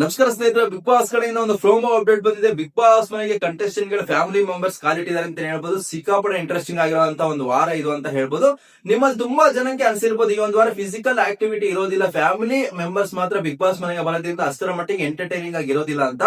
ನಮಸ್ಕಾರ ಸ್ನೇಹಿತರೆ big boss ಕಡೆಯಿಂದ ಒಂದು ಫ್ರೋಮೋ ಅಪ್ಡೇಟ್ ಬಂದಿದೆ. ಬಿಗ್ ಬಾಸ್ ಮನೆಗೆ ಕಂಟೆಸ್ಟೆಂಟ್ಗಳ ಫ್ಯಾಮಿಲಿ ಮೆಂಬರ್ಸ್ ಕಾಲಿಟ್ಟಿದ್ದಾರೆ ಅಂತ ಹೇಳ್ಬೋದು. ಸಿಕ್ಕಾಪಟ್ಟೆ ಇಂಟ್ರೆಸ್ಟಿಂಗ್ ಆಗಿರುವಂತ ಒಂದು ವಾರ ಇದು ಅಂತ ಹೇಳ್ಬೋದು. ನಿಮ್ಮಲ್ಲಿ ತುಂಬಾ ಜನಕ್ಕೆ ಅನ್ಸಿರ್ಬೋದು, ಈ ಒಂದು ವಾರ ಫಿಸಿಕಲ್ ಆಕ್ಟಿವಿಟಿ ಇರೋದಿಲ್ಲ. ಫ್ಯಾಮಿಲಿ ಮೆಂಬರ್ಸ್ ಮಾತ್ರ ಬಿಗ್ ಬಾಸ್ ಮನೆಗೆ ಬರೋದ್ರಿಂದ ಅಷ್ಟರ ಮಟ್ಟಿಗೆ ಎಂಟರ್ಟೈನಿಂಗ್ ಆಗಿರೋದಿಲ್ಲ ಅಂತ.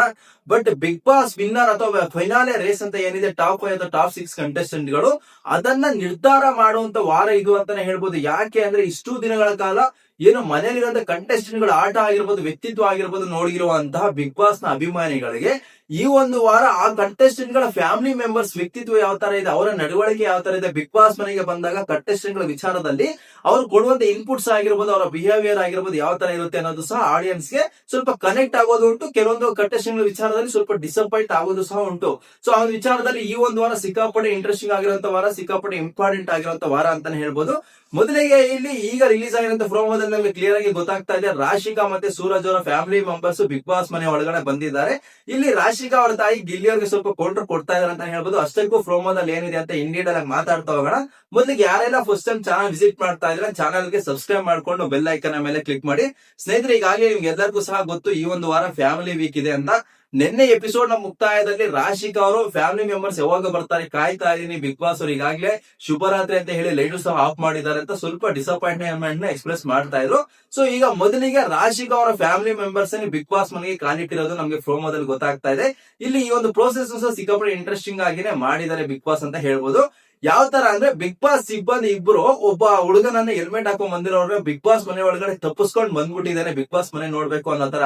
ಬಟ್ ಬಿಗ್ ಬಾಸ್ ವಿನ್ನರ್ ಅಥವಾ ಫೈನಾಲೆ ರೇಸ್ ಅಂತ ಏನಿದೆ ಟಾಪ್ ಫೈವ್ ಅಥವಾ ಟಾಪ್ ಸಿಕ್ಸ್ ಕಂಟೆಸ್ಟೆಂಟ್ಗಳು, ಅದನ್ನ ನಿರ್ಧಾರ ಮಾಡುವಂತ ವಾರ ಇದು ಅಂತಾನೆ ಹೇಳ್ಬೋದು. ಯಾಕೆ ಅಂದ್ರೆ ಇಷ್ಟು ದಿನಗಳ ಕಾಲ ಏನು ಮನೆಯಲ್ಲಿರುವಂತಹ ಕಂಟೆಸ್ಟೆಂಟ್ಗಳ ಆಟ ಆಗಿರ್ಬೋದು, ವ್ಯಕ್ತಿತ್ವ ಆಗಿರ್ಬೋದು ನೋಡಿರುವಂತಹ ಬಿಗ್ ಬಾಸ್ನ ಅಭಿಮಾನಿಗಳಿಗೆ ಈ ಒಂದು ವಾರ ಆ ಕಂಟೆಸ್ಟೆಂಟ್ಗಳ ಫ್ಯಾಮಿಲಿ ಮೆಂಬರ್ಸ್ ವ್ಯಕ್ತಿತ್ವ ಯಾವ ತರ ಇದೆ, ಅವರ ನಡವಳಿಕೆ ಯಾವ ತರ ಇದೆ ಬಿಗ್ ಬಾಸ್ ಮನೆಗೆ ಬಂದಾಗ ಕಂಟೆಸ್ಟೆಂಟ್ಗಳ ವಿಚಾರದಲ್ಲಿ ಅವರು ಕೊಡುವಂತ ಇನ್ಪುಟ್ಸ್ ಆಗಿರ್ಬೋದು, ಅವರ ಬಿಹೇವಿಯರ್ ಆಗಿರ್ಬೋದು ಯಾವ ತರ ಇರುತ್ತೆ ಅನ್ನೋದು ಸಹ ಆಡಿಯನ್ಸ್ಗೆ ಸ್ವಲ್ಪ ಕನೆಕ್ಟ್ ಆಗೋದು ಉಂಟು. ಕೆಲವೊಂದು ಕಂಟೆಸ್ಟೆಂಟ್ ವಿಚಾರದಲ್ಲಿ ಸ್ವಲ್ಪ ಡಿಸಪಾಯಿಂಟ್ ಆಗೋದು ಸಹ ಉಂಟು. ಸೊ ಆ ವಿಚಾರದಲ್ಲಿ ಈ ಒಂದು ವಾರ ಸಿಕ್ಕಾಪಟ್ಟೆ ಇಂಟ್ರೆಸ್ಟಿಂಗ್ ಆಗಿರುವಂತ ವಾರ, ಸಿಕ್ಕಾಪಟ್ಟೆ ಇಂಪಾರ್ಟೆಂಟ್ ಆಗಿರುವಂತ ವಾರ ಅಂತಾನೆ ಹೇಳ್ಬೋದು. ಮೊದಲಿಗೆ ಇಲ್ಲಿ ಈಗ ರಿಲೀಸ್ ಆಗಿರುವಂತ ಪ್ರೋಮೋದಲ್ಲಿ ನಮಗೆ ಕ್ಲಿಯರ್ ಆಗಿ ಗೊತ್ತಾಗ್ತಾ ಇದೆ. ರಾಶಿಕಾ ಮತ್ತೆ ಸೂರಜ್ ಅವರ ಫ್ಯಾಮಿಲಿ ಮೆಂಬರ್ಸ್ ಬಿಗ್ ಬಾಸ್ ಮನೆ ಒಳಗಡೆ ಬಂದಿದ್ದಾರೆ. ಇಲ್ಲಿ ರಾಶಿಕಾ ಅವರ ತಾಯಿ ಗಿಲ್ಲಿ ಅವ್ರಿಗೆ ಸ್ವಲ್ಪ ಕೌಂಟರ್ ಕೊಡ್ತಾ ಇದಾರೆ ಅಂತ ಹೇಳ್ಬೋದು. ಅಷ್ಟಕ್ಕೂ ಪ್ರೋಮೋದಲ್ಲಿ ಏನಿದೆ ಅಂತ ಇಂಡಿಯಾ ಆಗಿ ಮಾತಾಡ್ತಾ ಹೋಗೋಣ. ಮೊದಲಿಗೆ ಯಾರೆಲ್ಲ ಫಸ್ಟ್ ಟೈಮ್ ಚಾನಲ್ ವಿಸಿಟ್ ಮಾಡ್ತಾ ಇದ್ರೆ ಚಾನಲ್ಗೆ ಸಬ್ಸ್ಕ್ರೈಬ್ ಮಾಡ್ಕೊಂಡು ಬೆಲ್ ಐಕನ್ ಮೇಲೆ ಕ್ಲಿಕ್ ಮಾಡಿ. ಸ್ನೇಹಿತರೆ, ಈಗಾಗಲೇ ನಿಮ್ಗೆ ಎಲ್ಲರಿಗೂ ಸಹ ಗೊತ್ತು, ಈ ಒಂದು ವಾರ ಫ್ಯಾಮಿಲಿ ವೀಕ್ ಇದೆ ಅಂತ. ನಿನ್ನೆ ಎಪಿಸೋಡ್ನ ಮುಕ್ತಾಯದಲ್ಲಿ ರಾಶಿಕ ಅವರು ಫ್ಯಾಮಿಲಿ ಮೆಂಬರ್ಸ್ ಯಾವಾಗ ಬರ್ತಾರೆ ಕಾಯ್ತಾ ಇದೀನಿ ಬಿಗ್ ಬಾಸ್ ಅವರು ಈಗಾಗಲೇ ಶುಭರಾತ್ರಿ ಅಂತ ಹೇಳಿ ಲೈಟು ಸಹ ಆಫ್ ಮಾಡಿದ್ದಾರೆ ಅಂತ ಸ್ವಲ್ಪ ಡಿಸಪಾಯಿಂಟ್ಮೆಂಟ್ನ ಎಕ್ಸ್ಪ್ರೆಸ್ ಮಾಡ್ತಾ ಇದ್ರು. ಸೊ ಈಗ ಮೊದಲಿಗೆ ರಾಶಿಕ ಅವರ ಫ್ಯಾಮಿಲಿ ಮೆಂಬರ್ಸ್ ಬಿಗ್ ಬಾಸ್ ಮನೆಗೆ ಕಾಲಿಟ್ಟಿರೋದು ನಮಗೆ ಪ್ರೋಮೋದಲ್ಲಿ ಗೊತ್ತಾಗ್ತಾ ಇದೆ. ಇಲ್ಲಿ ಈ ಒಂದು ಪ್ರೋಸೆಸ್ ಸಹ ಸಿಕ್ಕಾಪಟ್ಟೆ ಇಂಟ್ರೆಸ್ಟಿಂಗ್ ಆಗಿನೇ ಮಾಡಿದ್ದಾರೆ ಬಿಗ್ ಬಾಸ್ ಅಂತ ಹೇಳ್ಬೋದು. ಯಾವ ತರ ಅಂದ್ರೆ ಬಿಗ್ ಬಾಸ್ ಸಿಬ್ಬಂದಿ ಇಬ್ರು, ಒಬ್ಬ ಹುಡುಗನನ್ನ ಹೆಲ್ಮೆಟ್ ಹಾಕೊಂಡ್ ಬಂದಿರೋರು ಬಿಗ್ ಬಾಸ್ ಮನೆ ಒಳಗಡೆ ತಪ್ಪಿಸ್ಕೊಂಡ್ ಬಂದ್ಬಿಟ್ಟಿದ್ದಾನೆ ಬಿಗ್ ಬಾಸ್ ಮನೆ ನೋಡ್ಬೇಕು ಅನ್ನೋ ತರ.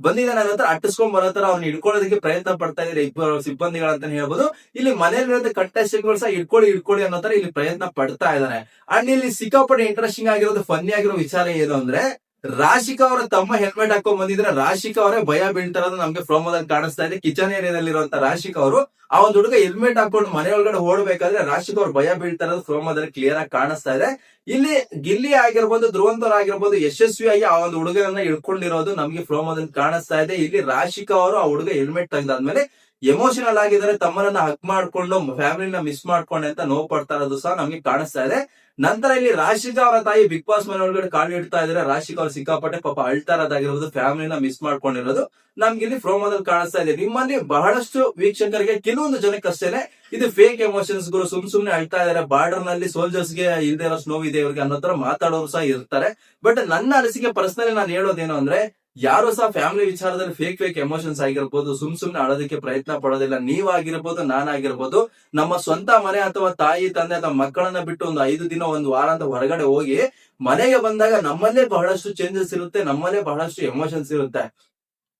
ಬಂದಿದ್ದಾನೆ ಅನ್ನೋ ತರ, ಅಟ್ಟಿಸ್ಕೊಂಡ್ ಬರೋ ತರ ಅವ್ನ ಹಿಡ್ಕೊಳ್ಳೋದಕ್ಕೆ ಪ್ರಯತ್ನ ಪಡ್ತಾ ಇದ್ದಾರೆ ಇಬ್ಬರು ಸಿಬ್ಬಂದಿಗಳಂತ ಹೇಳ್ಬೋದು. ಇಲ್ಲಿ ಮನೆಯಲ್ಲಿರೋ ಕಂಟೆಸ್ಟೆಂಟ್ ಸಹ ಇಟ್ಕೊಳ್ಳಿ ಇಟ್ಕೊಳ್ಳಿ ಅನ್ನೋ ತರ ಇಲ್ಲಿ ಪ್ರಯತ್ನ ಪಡ್ತಾ ಇದ್ದಾರೆ ಅಂಡ್ ಇಲ್ಲಿ ಸಿಕ್ಕಾಪಟ್ಟೆ ಇಂಟ್ರೆಸ್ಟಿಂಗ್ ಆಗಿರೋದು ಫನ್ನಿ ಆಗಿರೋ ವಿಚಾರ ಏನು ಅಂದ್ರೆ ರಾಶಿಕಾ ಅವರ ತಮ್ಮ ಹೆಲ್ಮೆಟ್ ಹಾಕೊಂಡ್ ಬಂದಿದ್ರೆ ರಾಶಿಕ ಅವರೇ ಭಯ ಬೀಳ್ತಾರದು ನಮ್ಗೆ ಪ್ರೋಮೋದಲ್ಲಿ ಕಾಣಿಸ್ತಾ ಇದೆ. ಕಿಚನ್ ಏರಿಯಾದಲ್ಲಿರುವಂತ ರಾಶಿಕ ಅವರು ಆ ಒಂದು ಹುಡುಗ ಹೆಲ್ಮೆಟ್ ಹಾಕೊಂಡು ಮನೆ ಒಳಗಡೆ ಓಡಬೇಕಾದ್ರೆ ರಾಶಿಕ ಅವ್ರು ಭಯ ಬೀಳ್ತಾರದು ಪ್ರೋಮೋದಲ್ಲಿ ಕ್ಲಿಯರ್ ಆಗಿ ಕಾಣಿಸ್ತಾ ಇದೆ. ಇಲ್ಲಿ ಗಿಲ್ಲಿ ಆಗಿರ್ಬೋದು ಧ್ರುವಂತರ ಆಗಿರ್ಬೋದು, ಯಶಸ್ವಿಯಾಗಿ ಆ ಒಂದು ಹುಡುಗನನ್ನ ಇಳ್ಕೊಂಡಿರೋದು ನಮ್ಗೆ ಪ್ರೋಮೋದಲ್ಲಿ ಕಾಣಿಸ್ತಾ ಇದೆ. ಇಲ್ಲಿ ರಾಶಿಕ ಅವರು ಆ ಹುಡುಗ ಹೆಲ್ಮೆಟ್ ತೆಗೆದಾದ್ಮೇಲೆ ಎಮೋಷನಲ್ ಆಗಿದ್ದಾರೆ ತಮ್ಮನನ್ನ ಹಕ್ ಮಾಡ್ಕೊಂಡು ಫ್ಯಾಮಿಲಿನ ಮಿಸ್ ಮಾಡ್ಕೊಂಡೆ ಅಂತ ನೋವು ಪಡ್ತಾ ಇರೋದು ಸಹ ನಮ್ಗೆ ಕಾಣಿಸ್ತಾ ಇದೆ. ನಂತರ ಇಲ್ಲಿ ರಾಶಿಕಾ ಅವರ ತಾಯಿ ಬಿಗ್ ಬಾಸ್ ಮನೆ ಒಳಗಡೆ ಕಾಲು ಇಡ್ತಾ ಇದ್ದಾರೆ. ರಾಶಿಕಾ ಅವ್ರು ಸಿಕ್ಕಾಪಟ್ಟೆ ಪಾಪ ಅಳ್ತಾ ಇರೋದಾಗಿರ್ಬೋದು ಫ್ಯಾಮಿಲಿನ ಮಿಸ್ ಮಾಡ್ಕೊಂಡಿರೋದು. ನಮ್ಗೆ ಇಲ್ಲಿ ಪ್ರೋಮೋದಲ್ಲಿ ಕಾಣಿಸ್ತಾ ಇದೆ. ನಿಮ್ಮಲ್ಲಿ ಬಹಳಷ್ಟು ವೀಕ್ಷಕರಿಗೆ ಕೆಲವೊಂದು ಜನಕ್ಕೆ ಅಷ್ಟೇನೆ ಇದು ಫೇಕ್ ಎಮೋಷನ್ಸ್ಗಳು ಸುಮ್ ಸುಮ್ನೆ ಅಳ್ತಾ ಇದಾರೆ ಬಾರ್ಡರ್ನಲ್ಲಿ ಸೋಲ್ಜರ್ಸ್ಗೆ ಇಲ್ದೇ ಇರೋ ಸ್ನೋವ್ ಇದೆ ಇವ್ರಿಗೆ ಅನ್ನೋ ತರ ಮಾತಾಡೋರು ಸಹ ಇರ್ತಾರೆ. ಬಟ್ ನನ್ನ ಅನಿಸಿಕೆ ಪರ್ಸನಲಿ ನಾನು ಹೇಳೋದೇನು ಅಂದ್ರೆ ಯಾರು ಸಹ ಫ್ಯಾಮಿಲಿ ವಿಚಾರದಲ್ಲಿ ಫೇಕ್ ಫೇಕ್ ಎಮೋಷನ್ಸ್ ಆಗಿರ್ಬೋದು, ಸುಮ್ ಸುಮ್ನೆ ಆಡೋದಕ್ಕೆ ಪ್ರಯತ್ನ ಪಡೋದಿಲ್ಲ. ನೀವಾಗಿರ್ಬೋದು, ನಾನಾಗಿರ್ಬೋದು, ನಮ್ಮ ಸ್ವಂತ ಮನೆ ಅಥವಾ ತಾಯಿ, ತಂದೆ ಅಥವಾ ಮಕ್ಕಳನ್ನ ಬಿಟ್ಟು ಒಂದು ಐದು ದಿನ, ಒಂದು ವಾರ ಅಂತ ಹೊರಗಡೆ ಹೋಗಿ ಮನೆಗೆ ಬಂದಾಗ ನಮ್ಮಲ್ಲೇ ಬಹಳಷ್ಟು ಚೇಂಜಸ್ ಇರುತ್ತೆ, ನಮ್ಮಲ್ಲೇ ಬಹಳಷ್ಟು ಎಮೋಷನ್ಸ್ ಇರುತ್ತೆ.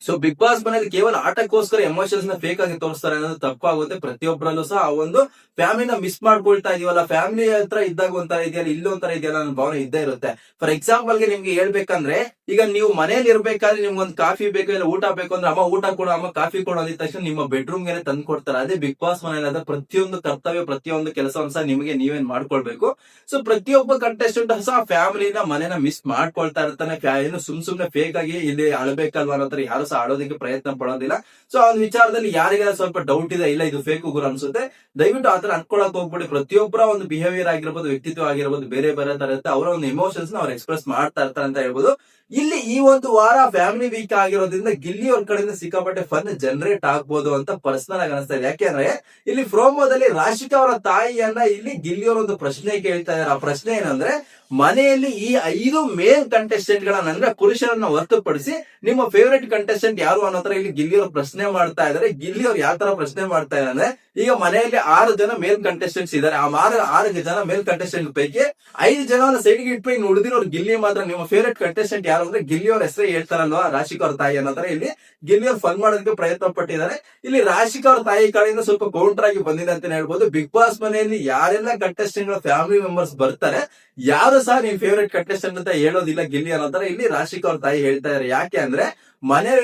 ಸೊ ಬಿಗ್ ಬಾಸ್ ಮನೇಲಿ ಕೇವಲ ಆಟಕ್ಕೋಸ್ಕರ ಎಮೋಷನ್ಸ್ನ ಫೇಕ್ ಆಗಿ ತೋರಿಸ್ತಾರೆ ಅನ್ನೋದು ತಪ್ಪಾಗುತ್ತೆ. ಪ್ರತಿಯೊಬ್ಬರಲ್ಲೂ ಸಹ ಆ ಒಂದು ಫ್ಯಾಮಿಲಿನ ಮಿಸ್ ಮಾಡ್ಕೊಳ್ತಾ ಇದೀವಲ್ಲ ಫ್ಯಾಮಿಲಿ ಹತ್ರ ಇದ್ದಾಗ ಒಂಥರ ಇದೆಯಲ್ಲ, ಇಲ್ಲೋ ಇದೆಯಲ್ಲ ಅನ್ನೋ ಭಾವನೆ ಇದ್ದೇ ಇರುತ್ತೆ. ಫಾರ್ ಎಕ್ಸಾಂಪಲ್ಗೆ ನಿಮ್ಗೆ ಹೇಳ್ಬೇಕಂದ್ರೆ, ಈಗ ನೀವು ಮನೇಲಿ ಇರ್ಬೇಕಾದ್ರೆ ನಿಮ್ಗೆ ಒಂದು ಕಾಫಿ ಬೇಕು, ಇಲ್ಲ ಊಟ ಬೇಕು ಅಂದ್ರೆ ಅಮ್ಮ ಊಟ ಕೊಡು, ಅಮ್ಮ ಕಾಫಿ ಕೊಡು ಅಂದಿದ ತಕ್ಷಣ ನಿಮ್ಮ ಬೆಡ್ರೂಮ್ಗೆ ತಂದು ಕೊಡ್ತಾರೆ. ಅದೇ ಬಿಗ್ ಬಾಸ್ ಮನೇಲಿ ಅದ ಪ್ರತಿಯೊಂದು ಕರ್ತವ್ಯ, ಪ್ರತಿಯೊಂದು ಕೆಲಸವನ್ನು ಸಹ ನಿಮಗೆ ನೀವೇನ್ ಮಾಡ್ಕೊಳ್ಬೇಕು. ಸೊ ಪ್ರತಿಯೊಬ್ಬ ಕಂಟೆಸ್ಟೆಂಟ್ ಸಹ ಫ್ಯಾಮಿಲಿನ ಮನೇನ ಮಿಸ್ ಮಾಡ್ಕೊಳ್ತಾ ಇರ್ತಾನೆ. ಏನು ಸುಮ್ ಸುಮ್ನೆ ಫೇಕ್ ಆಗಿ ಇಲ್ಲಿ ಅಳಬೇಕಲ್ವಾ ಅನ್ನೋ ತರ ಸಹ ಆಡೋದಕ್ಕೆ ಪ್ರಯತ್ನ ಪಡೋದಿಲ್ಲ. ಸೊ ಆ ವಿಚಾರದಲ್ಲಿ ಯಾರಿಗೆಲ್ಲ ಸ್ವಲ್ಪ ಡೌಟ್ ಇದೆ, ಇಲ್ಲ ಇದು ಫೇಕ್ ಗುರು ಅನ್ಸುತ್ತೆ, ದಯವಿಟ್ಟು ಆತರ ಅನ್ಕೊಳಕ್ ಹೋಗ್ಬಿಡಿ. ಪ್ರತಿಯೊಬ್ಬರ ಒಂದು ಬಿಹೇವಿಯರ್ ಆಗಿರ್ಬೋದು, ವ್ಯಕ್ತಿತ್ವ ಆಗಿರ್ಬೋದು, ಬೇರೆ ಬೇರೆ ತರ ಇರುತ್ತೆ. ಅವರ ಒಂದು ಎಮೋಷನ್ಸ್ನ ಅವ್ರು ಎಕ್ಸ್ಪ್ರೆಸ್ ಮಾಡ್ತಾ ಇರ್ತಾರೆ ಅಂತ ಹೇಳ್ಬೋದು. ಇಲ್ಲಿ ಈ ಒಂದು ವಾರ ಫ್ಯಾಮಿಲಿ ವೀಕ್ ಆಗಿರೋದ್ರಿಂದ ಗಿಲ್ಲಿ ಅವ್ರ ಕಡೆಯಿಂದ ಸಿಕ್ಕಾಪಟ್ಟೆ ಫನ್ ಜನರೇಟ್ ಆಗ್ಬೋದು ಅಂತ ಪರ್ಸನಲ್ ಆಗಿ ಅನಿಸ್ತಾ ಇದೆ. ಯಾಕೆಂದ್ರೆ ಇಲ್ಲಿ ಪ್ರೋಮೋದಲ್ಲಿ ರಾಶಿಕಾ ಅವರ ತಾಯಿಯನ್ನ ಇಲ್ಲಿ ಗಿಲ್ಲಿ ಅವರ ಒಂದು ಪ್ರಶ್ನೆ ಕೇಳ್ತಾ ಇದಾರೆ ಆ ಪ್ರಶ್ನೆ ಏನಂದ್ರೆ, ಮನೆಯಲ್ಲಿ ಈ ಐದು ಮೇಲ್ ಕಂಟೆಸ್ಟೆಂಟ್ ಗಳನ್ನ ಅಂದ್ರೆ ಪುರುಷರನ್ನ ಹೊರತುಪಡಿಸಿ ನಿಮ್ಮ ಫೇವರೇಟ್ ಕಂಟೆಸ್ಟೆಂಟ್ ಯಾರು ಅನ್ನೋ ತರ ಇಲ್ಲಿ ಗಿಲ್ಲಿ ಅವ್ರು ಪ್ರಶ್ನೆ ಮಾಡ್ತಾ ಇದಾರೆ. ಗಿಲ್ಲಿ ಅವ್ರು ಯಾವ ತರ ಪ್ರಶ್ನೆ ಮಾಡ್ತಾ ಇದ್ದಾರೆ ಈಗ ಮನೆಯಲ್ಲಿ ಆರು ಜನ ಮೇಲ್ ಕಂಟೆಸ್ಟೆಂಟ್ಸ್ ಇದಾರೆ ಆ ಆರು ಆರು ಜನ ಮೇಲ್ ಕಂಟೆಸ್ಟೆಂಟ್ ಪೈಕಿ ಐದು ಜನ ಸೈಡ್ಗೆ ಇಟ್ಬಿಟ್ಟು ನೋಡಿದಿರೋರು ಗಿಲ್ಲಿ ಮಾತ್ರ. ನಿಮ್ಮ ಫೇವರೇಟ್ ಕಂಟೆಸ್ಟೆಂಟ್ ಯಾರು ಅಂದ್ರೆ ಗಿಲ್ಲಿ ಅವ್ರ ಹೆಸರೇ ಹೇಳ್ತಾರಲ್ವಾ? ರಾಶಿಕ ಅವ್ರ ತಾಯಿ ಅನ್ನೋ ತರ ಇಲ್ಲಿ ಗಿಲ್ಲಿ ಅವ್ರು ಫನ್ ಮಾಡೋದಕ್ಕೆ ಪ್ರಯತ್ನ ಪಟ್ಟಿದ್ದಾರೆ. ಇಲ್ಲಿ ರಾಶಿಕ್ ಅವ್ರ ತಾಯಿ ಕಡೆಯಿಂದ ಸ್ವಲ್ಪ ಕೌಂಟರ್ ಆಗಿ ಬಂದಿದೆ ಅಂತ ಹೇಳ್ಬೋದು. ಬಿಗ್ ಬಾಸ್ ಮನೆಯಲ್ಲಿ ಯಾರೆಲ್ಲ ಕಂಟೆಸ್ಟೆಂಟ್ ಫ್ಯಾಮಿಲಿ ಮೆಂಬರ್ಸ್ ಬರ್ತಾರೆ, ಯಾರು ಸಹ ನಿಮ್ ಫೇವರೇಟ್ ಕಂಟೆಸ್ಟೆಂಟ್ ಅಂತ ಹೇಳೋದಿಲ್ಲ ಗಿಲ್ಲಿ ಅನ್ನೋ ತರ ಇಲ್ಲಿ ರಾಶಿಕ್ ಅವ್ರ ತಾಯಿ ಹೇಳ್ತಾ ಇದಾರೆ. ಯಾಕೆ ಅಂದ್ರೆ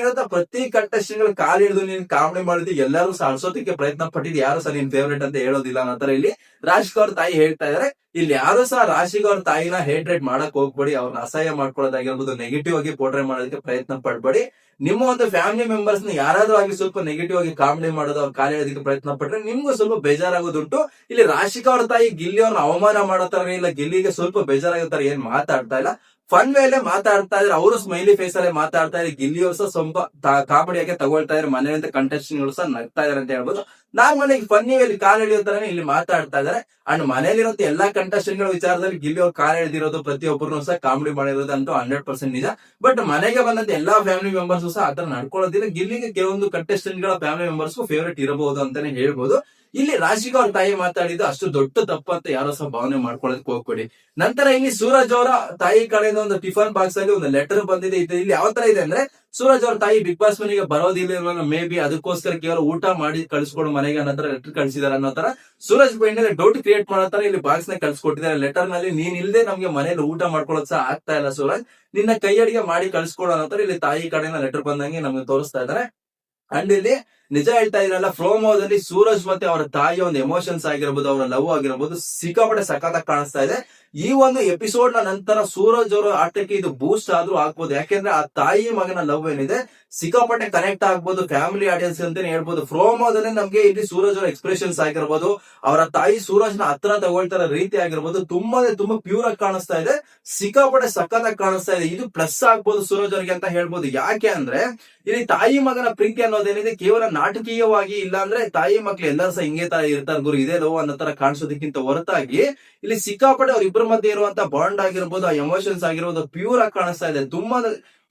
ಮನೆಯಲ್ಲಿರೋ ಪ್ರತಿ ಕಂಟೆಸ್ಟೆಂಟ್ ಕಾಲ್ ಹಿಡಿದು ನೀನ್ ಕಾಮಿಡಿ ಮಾಡಿದ್ದು ಎಲ್ಲರೂ ಸಾಡ್ಸೋದಕ್ಕೆ ಪ್ರಯತ್ನ ಪಟ್ಟಿದ್ ಯಾರು ಸಹ ನಿನ್ ಫೇವ್ರೇಟ್ ಅಂತ ಹೇಳೋದಿಲ್ಲ ಅನ್ನೋ ತರ ಇಲ್ಲಿ ರಾಶಿಕ್ ಅವ್ರ ತಾಯಿ ಹೇಳ್ತಾ ಇದಾರೆ. ಇಲ್ಲಿ ಯಾರು ಸಹ ರಾಶಿಕ್ ತಾಯಿನ ಹೇಟ್ರೇಟ್ ಮಾಡಕ್ ಹೋಗ್ಬೇಡಿ ಅವ್ರನ್ನ ಅಸಹ್ಯ ಮಾಡ್ಕೊಳ್ಳೋದಾಗಿರ್ಬೋದು ನೆಗೆಟಿವ್ ಆಗಿ ಪೋರ್ಟ್ರೇ ಮಾಡೋದಕ್ಕೆ ಪ್ರಯತ್ನ ಪಡ್ಬೇಡಿ. ನಿಮ್ಮ ಒಂದು ಫ್ಯಾಮಿಲಿ ಮೆಂಬರ್ಸ್ನ ಯಾರಾದ್ರೂ ಆಗಿ ಸ್ವಲ್ಪ ನೆಗೆಟಿವ್ ಆಗಿ ಕಾಮಿಡಿ ಮಾಡೋದು, ಅವ್ರ ಕಾಲ ಹೇಳೋದಕ್ಕೆ ಪ್ರಯತ್ನ ಪಟ್ರೆ ನಿಮ್ಗೂ ಸ್ವಲ್ಪ ಬೇಜಾರಾಗೋದುಂಟು. ಇಲ್ಲಿ ರಾಶಿಕಾ ಅವ್ರ ತಾಯಿ ಗಿಲ್ಲಿ ಅವ್ರನ್ನ ಅವಮಾನ ಮಾಡೋ ತರ ಇಲ್ಲ, ಗಿಲ್ಲಿಗೆ ಸ್ವಲ್ಪ ಬೇಜಾರಾಗೋ ತರ ಏನ್ ಮಾತಾಡ್ತಾ ಇಲ್ಲ. ಫನ್ ವೇಲೆ ಮಾತಾಡ್ತಾ ಇದ್ರೆ ಅವರು ಸ್ಮೈಲಿ ಫೇಸ್ ಅಲ್ಲೇ ಮಾತಾಡ್ತಾ ಇದ್ರೆ ಗಿಲ್ಲಿಯವರು ಸಹ ಸ್ವಲ್ಪ ಕಾಮಿಡಿಯಾಗೆ ತಗೊಳ್ತಾ ಇದ್ರೆ ಮನೆಯಿಂದ ಕಂಟೆಸ್ಟೆಂಟ್ಗಳು ಸಹ ನಗ್ತಾ ಇದಾರೆ ಅಂತ ಹೇಳ್ಬೋದು. ನಾರ್ಮಲ್ ಮನೆಗೆ ಫನ್ನಿ ಅಲ್ಲಿ ಕಾಲ್ ಎಳೆಯೋ ತರನೇ ಇಲ್ಲಿ ಮಾತಾಡ್ತಾ ಇದಾರೆ ಅಂಡ್ ಮನೇಲಿರೋ ಎಲ್ಲಾ ಕಂಟೆಸ್ಟೆಂಟ್ಗಳ ವಿಚಾರದಲ್ಲಿ ಗಿಲ್ಲಿ ಅವ್ರು ಕಾಲ್ ಎಳ್ದಿರೋದು ಪ್ರತಿಯೊಬ್ಬರು ಸಹ ಕಾಮಿಡಿ ಮಾಡಿರೋದಂತೂ ಹಂಡ್ರೆಡ್ ಪರ್ಸೆಂಟ್ ನಿಜ. ಬಟ್ ಮನೆಗೆ ಬಂದಂತ ಎಲ್ಲಾ ಫ್ಯಾಮಿಲಿ ಮೆಂಬರ್ಸ್ ಸಹ ಆತರ ನಡ್ಕೊಳ್ಳೋದಿಲ್ಲ. ಗಿಲ್ಲಿಗೆ ಕೆಲವೊಂದು ಕಂಟೆಸ್ಟೆಂಟ್ಗಳ ಫ್ಯಾಮಿಲಿ ಮೆಂಬರ್ಸ್ ಫೇವರೇಟ್ ಇರಬಹುದು ಅಂತಾನೆ ಹೇಳ್ಬಹುದು ಇಲ್ಲಿ ರಾಶಿಕಾ ಅವ್ರ ತಾಯಿ ಮಾತಾಡಿದ್ದು ಅಷ್ಟು ದೊಡ್ಡ ತಪ್ಪು ಅಂತ ಯಾರೋ ಸಹ ಭಾವನೆ ಮಾಡ್ಕೊಳ್ಳೋದಕ್ಕೆ ಹೋಗ್ಬೇಡಿ. ನಂತರ ಇಲ್ಲಿ ಸೂರಜ್ ಅವರ ತಾಯಿ ಕಡೆಯಿಂದ ಒಂದು ಟಿಫನ್ ಬಾಕ್ಸ್ ಅಲ್ಲಿ ಒಂದು ಲೆಟರ್ ಬಂದಿದೆ. ಇಲ್ಲಿ ಯಾವ ತರ ಇದೆ ಅಂದ್ರೆ ಸೂರಜ್ ಅವ್ರ ತಾಯಿ ಬಿಗ್ ಬಾಸ್ ಮನೆಗೆ ಬರೋದಿಲ್ಲ ಮೇ ಬಿ ಅದಕ್ಕೋಸ್ಕರ ಕೇವಲ ಊಟ ಮಾಡಿ ಕಳಿಸ್ಕೊಡು ಮನೆಗೆ ಅನ್ನೋತರ ಲೆಟರ್ ಕಳಿಸಿದಾರೆ ಅನ್ನೋ ತರ ಸೂರಜ್ ಮೇಲೆ ಡೌಟ್ ಕ್ರಿಯೇಟ್ ಮಾಡೋ ಇಲ್ಲಿ ಬಾಕ್ಸ್ನ ಕಳ್ಸಿಕೊಟ್ಟಿದ್ದಾರೆ. ಲೆಟರ್ನಲ್ಲಿ ನೀನ್ ಇಲ್ಲದೆ ನಮ್ಗೆ ಮನೆಯಲ್ಲಿ ಊಟ ಮಾಡ್ಕೊಳ್ಳೋದ್ ಸಹ ಆಗ್ತಾ ಇಲ್ಲ ಸೂರಜ್. ನಿನ್ನ ಕೈ ಅಡಿಗೆ ಮಾಡಿ ಕಳ್ಸಿಕೊಡೋ ಅನ್ನೋ ತರ ಇಲ್ಲಿ ತಾಯಿ ಕಡೆಯಿಂದ ಲೆಟರ್ ಬಂದಂಗೆ ನಮ್ಗೆ ತೋರಿಸ್ತಾ ಇದಾರೆ ಅಂಡ್ ಇಲ್ಲಿ ನಿಜ ಹೇಳ್ತಾ ಇದ್ರಲ್ಲ ಪ್ರೋಮೋದಲ್ಲಿ ಸೂರಜ್ ಮತ್ತೆ ಅವರ ತಾಯಿಯ ಒಂದು ಎಮೋಷನ್ಸ್ ಆಗಿರ್ಬೋದು, ಅವರ ಲವ್ ಆಗಿರ್ಬೋದು, ಸಿಕ್ಕಾಪಟ್ಟೆ ಸಖತ್ತಾಗಿ ಕಾಣಿಸ್ತಾ ಇದೆ. ಈ ಒಂದು ಎಪಿಸೋಡ್ನ ನಂತರ ಸೂರಜ್ ಅವರ ಆಟಕ್ಕೆ ಇದು ಬೂಸ್ಟ್ ಆದ್ರೂ ಆಗ್ಬೋದು. ಯಾಕೆಂದ್ರೆ ಆ ತಾಯಿ ಮಗನ ಲವ್ ಏನಿದೆ, ಸಿಕ್ಕಾಪಟ್ಟೆ ಕನೆಕ್ಟ್ ಆಗ್ಬೋದು ಫ್ಯಾಮಿಲಿ ಆಡಿಯನ್ಸ್ ಅಂತಾನೆ ಹೇಳ್ಬೋದು. ಪ್ರೋಮೋದಲ್ಲಿ ನಮ್ಗೆ ಇಲ್ಲಿ ಸೂರಜ್ ಅವರ ಎಕ್ಸ್ಪ್ರೆಷನ್ಸ್ ಆಗಿರ್ಬೋದು, ಅವರ ತಾಯಿ ಸೂರಜ್ನ ಹತ್ರ ತಗೊಳ್ತಾರ ರೀತಿ ಆಗಿರ್ಬೋದು ತುಂಬಾ ತುಂಬಾ ಪ್ಯೂರ್ ಆಗಿ ಕಾಣಿಸ್ತಾ ಇದೆ. ಸಿಕ್ಕಾಪಟ್ಟೆ ಸಖತ್ತಾಗಿ ಕಾಣಿಸ್ತಾ ಇದೆ. ಇದು ಪ್ಲಸ್ ಆಗ್ಬೋದು ಸೂರಜ್ ಅವರಿಗೆ ಅಂತ ಹೇಳ್ಬೋದು. ಯಾಕೆ ಅಂದ್ರೆ, ಇಲ್ಲಿ ತಾಯಿ ಮಗನ ಪ್ರೀತಿ ಅನ್ನೋದೇನಿದೆ, ಕೇವಲ ನಾಟಕೀಯವಾಗಿ ಇಲ್ಲ ಅಂದ್ರೆ ತಾಯಿ ಮಕ್ಳು ಎಲ್ಲರೂ ಸಹ ಹಿಂಗೆ ತರ ಇರ್ತಾರೆ ಗುರು, ಇದೇ ಲವ್ ಅನ್ನೋ ತರ ಕಾಣಿಸೋದಕ್ಕಿಂತ ಹೊರತಾಗಿ ಇಲ್ಲಿ ಸಿಕ್ಕಾಪಟ್ಟೆ ಅವ್ರ ಇಬ್ಬರ ಮಧ್ಯೆ ಇರುವಂತ ಬಾಂಡ್ ಆಗಿರ್ಬೋದು, ಆ ಎಮೋಷನ್ಸ್ ಆಗಿರ್ಬೋದು ಪ್ಯೂರ್ ಆಗಿ ಕಾಣಿಸ್ತಾ ಇದೆ. ತುಂಬಾ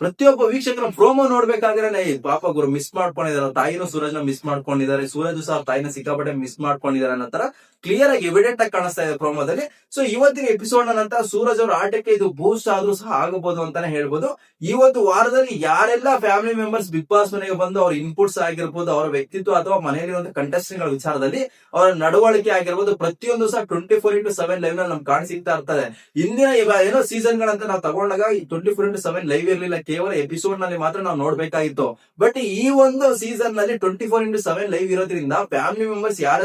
ಪ್ರತಿಯೊಬ್ಬ ವೀಕ್ಷಕರ ಪ್ರೋಮೋ ನೋಡ್ಬೇಕಾದ್ರೆ ಪಾಪ ಗುರು ಮಿಸ್ ಮಾಡ್ಕೊಂಡಿದಾರೆ ತಾಯಿನೂ ಸೂರಜ್ನ ಮಿಸ್ ಮಾಡ್ಕೊಂಡಿದ್ದಾರೆ. ಸೂರಜ್ ಸಹ ತಾಯಿನ ಸಿಕ್ಕಾಪಟ್ಟೆ ಮಿಸ್ ಮಾಡ್ಕೊಂಡಿದ್ದಾರೆ ಅನ್ನೋ ತರ ಕ್ಲಿಯರ್ ಆಗಿ ಎವಿಡೆಂಟ್ ಆಗಿ ಕಾಣಿಸ್ತಾ ಇದೆ ಪ್ರೋಮೋದಲ್ಲಿ ಸೊ ಇವತ್ತಿನ ಎಪಿಸೋಡ್ ನಂತರ ಸೂರಜ್ ಅವರ ಆಟಕ್ಕೆ ಇದು ಬೂಸ್ಟ್ ಆದ್ರೂ ಸಹ ಆಗಬಹುದು ಅಂತಾನೆ ಹೇಳ್ಬೋದು. ಇವತ್ತು ವಾರದಲ್ಲಿ ಯಾರೆಲ್ಲ ಫ್ಯಾಮಿಲಿ ಮೆಂಬರ್ಸ್ ಬಿಗ್ ಬಾಸ್ ಮನೆಗೆ ಬಂದು ಅವ್ರ ಇನ್ಪುಟ್ಸ್ ಆಗಿರ್ಬೋದು, ಅವರ ವ್ಯಕ್ತಿತ್ವ ಅಥವಾ ಮನೆಯಲ್ಲಿರುವಂತಹ ಕಂಟೆಸ್ಟೆಂಟ್ಗಳ ವಿಚಾರದಲ್ಲಿ ಅವರ ನಡವಳಿಕೆ ಆಗಿರ್ಬೋದು, ಪ್ರತಿಯೊಂದು ಸಹ ಟ್ವೆಂಟಿ ಫೋರ್ ಇಂಟು ಸೆವೆನ್ ಲೈವ್ನಲ್ಲಿ ನಮ್ಗೆ ಕಾಣಿಸಿಕ್ತಾ ಇರ್ತದೆ. ಇವಾಗ ಏನೋ ಸೀಸನ್ ಗಳಂತ ನಾವು ತಗೊಂಡಾಗ twenty four into seven live ಇರ್ಲಿಲ್ಲ. ಕೇವಲ ಎಪಿಸೋಡ್ನಲ್ಲಿ ಮಾತ್ರ ನಾವು ನೋಡ್ಬೇಕಾಗಿತ್ತು. ಬಟ್ ಈ ಒಂದು ಸೀಸನ್ನಲ್ಲಿ twenty four into seven live ಇರೋದ್ರಿಂದ ಫ್ಯಾಮಿಲಿ ಮೆಂಬರ್ಸ್ ಯಾರ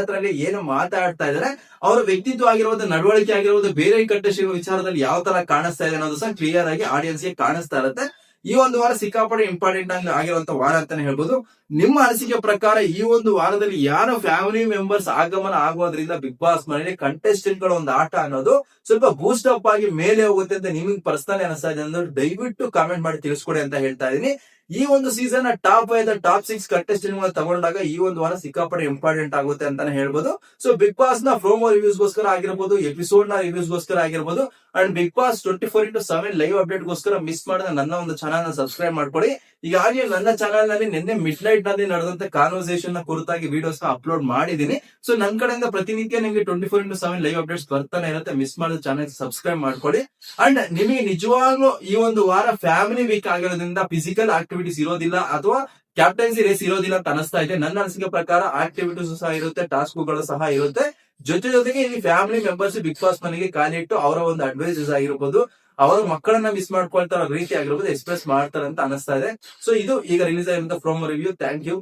ಏನು ಮಾತಾಡ್ತಾ ಇದಾರೆ ಅವರ ವ್ಯಕ್ತಿತ್ವ ಆಗಿರೋದು ನಡವಳಿಕೆ ಆಗಿರುವುದು ಬೇರೆ ಕಂಟೆಸ್ಟೆಂಟ್ ವಿಚಾರದಲ್ಲಿ ಯಾವ ತರ ಕಾಣಿಸ್ತಾ ಇದೆ ಅನ್ನೋದು ಸಹ ಕ್ಲಿಯರ್ ಆಗಿ ಆಡಿಯನ್ಸ್ಗೆ ಕಾಣಿಸ್ತಾ ಇರುತ್ತೆ. ಈ ಒಂದು ವಾರ ಸಿಕ್ಕಾಪಡೆ ಇಂಪಾರ್ಟೆಂಟ್ ಆಗಿ ಆಗಿರುವಂತ ವಾರ ಅಂತಾನೆ ಹೇಳ್ಬೋದು. ನಿಮ್ಮ ಅನಿಸಿಕೆ ಪ್ರಕಾರ ಈ ಒಂದು ವಾರದಲ್ಲಿ ಯಾರು ಫ್ಯಾಮಿಲಿ ಮೆಂಬರ್ಸ್ ಆಗಮನ ಆಗೋದ್ರಿಂದ ಬಿಗ್ ಬಾಸ್ ಮನೆಯಲ್ಲಿ ಕಂಟೆಸ್ಟೆಂಟ್ಗಳ ಒಂದು ಆಟ ಅನ್ನೋದು ಸ್ವಲ್ಪ ಬೂಸ್ಟ್ ಅಪ್ ಆಗಿ ಮೇಲೆ ಹೋಗುತ್ತೆ ಅಂತ ನಿಮಗೆ ಪರ್ಸನಲ್ ಅನಿಸ್ತಾ ಇದೆ ಅಂದ್ರೆ ದಯವಿಟ್ಟು ಕಾಮೆಂಟ್ ಮಾಡಿ ತಿಳಿಸ್ಕೊಡಿ ಅಂತ ಹೇಳ್ತಾ ಇದೀನಿ ಈ ಒಂದು ಸೀಸನ್ ಟಾಪ್ ಐದ ಟಾಪ್ ಸಿಕ್ಸ್ ಕಂಟೆಸ್ಟೆಂಟ್ ತಗೊಂಡಾಗ ಈ ಒಂದು ವಾರ ಸಿಕ್ಕಾಪಟ್ಟೆ ಇಂಪಾರ್ಟೆಂಟ್ ಆಗುತ್ತೆ ಅಂತಾನೆ ಹೇಳ್ಬೋದು. ಸೊ ಬಿಗ್ ಬಾಸ್ನ ಪ್ರೋಮೋ ರಿವ್ಯೂಸ್ ಗೋಸ್ಕರ ಆಗಿರ್ಬೋದು ಎಪಿಸೋಡ್ನ ರಿವ್ಯೂಸ್ ಗೋಸ್ಕರ ಆಗಿರ್ಬೋದು and big boss twenty four into seven live update ಗೋಸ್ಕರ ಮಿಸ್ ಮಾಡಿದ ನನ್ನ ಒಂದು ಚಾನಲ್ನ ಸಬ್ಸ್ಕ್ರೈಬ್ ಮಾಡ್ಕೊಳ್ಳಿ. ಈಗಾಗಲೇ ನನ್ನ ಚಾನಲ್ನಲ್ಲಿ ನಿನ್ನೆ ಮಿಡ್ ನೈಟ್ನಲ್ಲಿ ನಡೆದಂತ ಕಾನ್ವರ್ಸೇಷನ್ನ ಕುರಿತಾಗಿ ವಿಡಿಯೋಸ್ನ ಅಪ್ಲೋಡ್ ಮಾಡಿದೀನಿ ಸೊ ನನ್ನ ಕಡೆಯಿಂದ ಪ್ರತಿನಿತ್ಯ ನಿಮಗೆ twenty four into seven live updates ಬರ್ತಾನೆ ಇರುತ್ತೆ. ಮಿಸ್ ಮಾಡಿದ ಚಾನಲ್ ಸಬ್ಸ್ಕ್ರೈಬ್ ಮಾಡ್ಕೊಳ್ಳಿ. ಅಂಡ್ ನಿಮಗೆ ನಿಜವಾಗ್ಲೂ ಈ ಒಂದು ವಾರ ಫ್ಯಾಮಿಲಿ ವೀಕ್ ಆಗಿರೋದ್ರಿಂದ ಫಿಸಿಕಲ್ ಆಕ್ಟಿವಿಟೀಸ್ ಇರೋದಿಲ್ಲ ಅಥವಾ ಕ್ಯಾಪ್ಟನ್ಸಿ ರೇಸ್ ಇರೋದಿಲ್ಲ ಅಂತ ಅನಿಸ್ತಾ ಇದೆ. ನನ್ನ ಅನಿಸಿಕೆ ಪ್ರಕಾರ ಆಕ್ಟಿವಿಟೀಸ್ ಸಹ ಇರುತ್ತೆ ಟಾಸ್ಕ್ಗಳು ಸಹ ಇರುತ್ತೆ. ಜೊತೆ ಜೊತೆಗೆ ಇಲ್ಲಿ ಫ್ಯಾಮಿಲಿ ಮೆಂಬರ್ಸ್ ಬಿಗ್ ಬಾಸ್ ಮನೆಗೆ ಕಾಲಿಟ್ಟು ಅವರ ಒಂದು ಅಡ್ವೈಸಸ್ ಆಗಿರ್ಬೋದು ಅವರ ಮಕ್ಕಳನ್ನ ಮಿಸ್ ಮಾಡ್ಕೊಳ್ತಾರ ರೀತಿ ಆಗಿರ್ಬೋದು ಎಕ್ಸ್ಪ್ರೆಸ್ ಮಾಡ್ತಾರೆ ಅಂತ ಅನಿಸ್ತಾ ಇದೆ. ಸೊ ಇದು ಈಗ ರಿಲೀಸ್ ಆಗಿರುವಂತ ಫ್ರೋಮ್ ರಿವ್ಯೂ ಥ್ಯಾಂಕ್ ಯು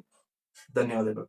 ಧನ್ಯವಾದಗಳು.